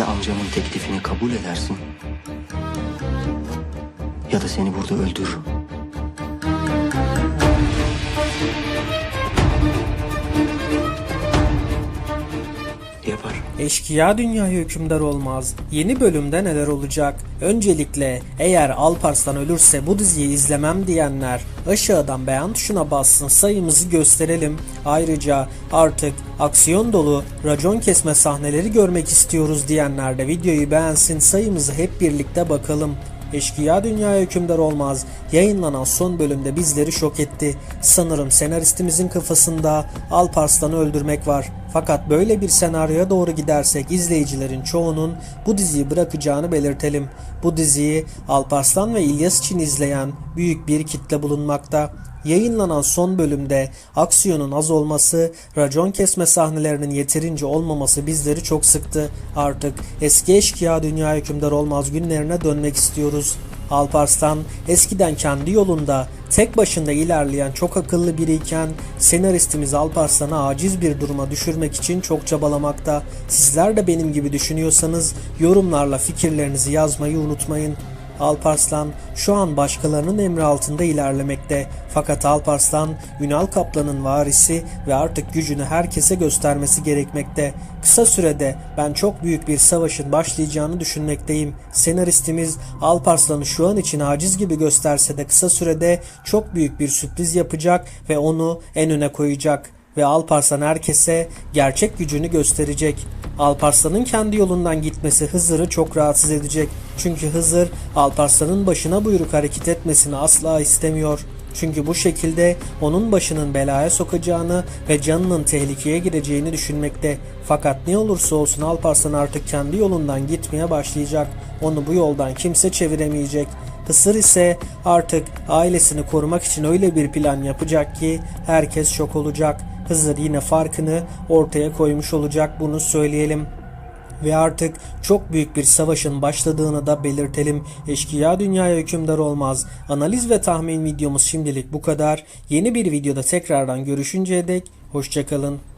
Ya amcamın teklifini kabul edersin ya da seni burada öldürürüm. Yapar. Eşkıya dünyaya hükümdar olmaz. Yeni bölümde neler olacak? Öncelikle eğer Alparslan ölürse bu diziyi izlemem diyenler aşağıdan beğen tuşuna bassın sayımızı gösterelim. Ayrıca artık aksiyon dolu racon kesme sahneleri görmek istiyoruz diyenler de videoyu beğensin sayımızı hep birlikte bakalım. Eşkıya Dünyaya Hükümdar Olmaz yayınlanan son bölümde bizleri şok etti. Sanırım senaristimizin kafasında Alparslan'ı öldürmek var. Fakat böyle bir senaryoya doğru gidersek izleyicilerin çoğunun bu diziyi bırakacağını belirtelim. Bu diziyi Alparslan ve İlyas için izleyen büyük bir kitle bulunmakta. Yayınlanan son bölümde aksiyonun az olması, racon kesme sahnelerinin yeterince olmaması bizleri çok sıktı. Artık eski eşkıya dünya hükümdar olmaz günlerine dönmek istiyoruz. Alparslan eskiden kendi yolunda tek başına ilerleyen çok akıllı biriyken senaristimiz Alparslan'ı aciz bir duruma düşürmek için çok çabalamakta. Sizler de benim gibi düşünüyorsanız yorumlarla fikirlerinizi yazmayı unutmayın. Alparslan şu an başkalarının emri altında ilerlemekte. Fakat Alparslan Ünal Kaplan'ın varisi ve artık gücünü herkese göstermesi gerekmekte. Kısa sürede ben çok büyük bir savaşın başlayacağını düşünmekteyim. Senaristimiz Alparslan'ı şu an için aciz gibi gösterse de kısa sürede çok büyük bir sürpriz yapacak ve onu en öne koyacak ve Alparslan herkese gerçek gücünü gösterecek. Alparslan'ın kendi yolundan gitmesi Hızır'ı çok rahatsız edecek. Çünkü Hızır Alparslan'ın başına buyruk hareket etmesini asla istemiyor. Çünkü bu şekilde onun başının belaya sokacağını ve canının tehlikeye gireceğini düşünmekte. Fakat ne olursa olsun Alparslan artık kendi yolundan gitmeye başlayacak. Onu bu yoldan kimse çeviremeyecek. Hısır ise artık ailesini korumak için öyle bir plan yapacak ki herkes şok olacak. Hızır yine farkını ortaya koymuş olacak bunu söyleyelim. Ve artık çok büyük bir savaşın başladığını da belirtelim. Eşkıya dünyaya hükümdar olmaz. Analiz ve tahmin videomuz şimdilik bu kadar. Yeni bir videoda tekrardan görüşünceye dek hoşçakalın.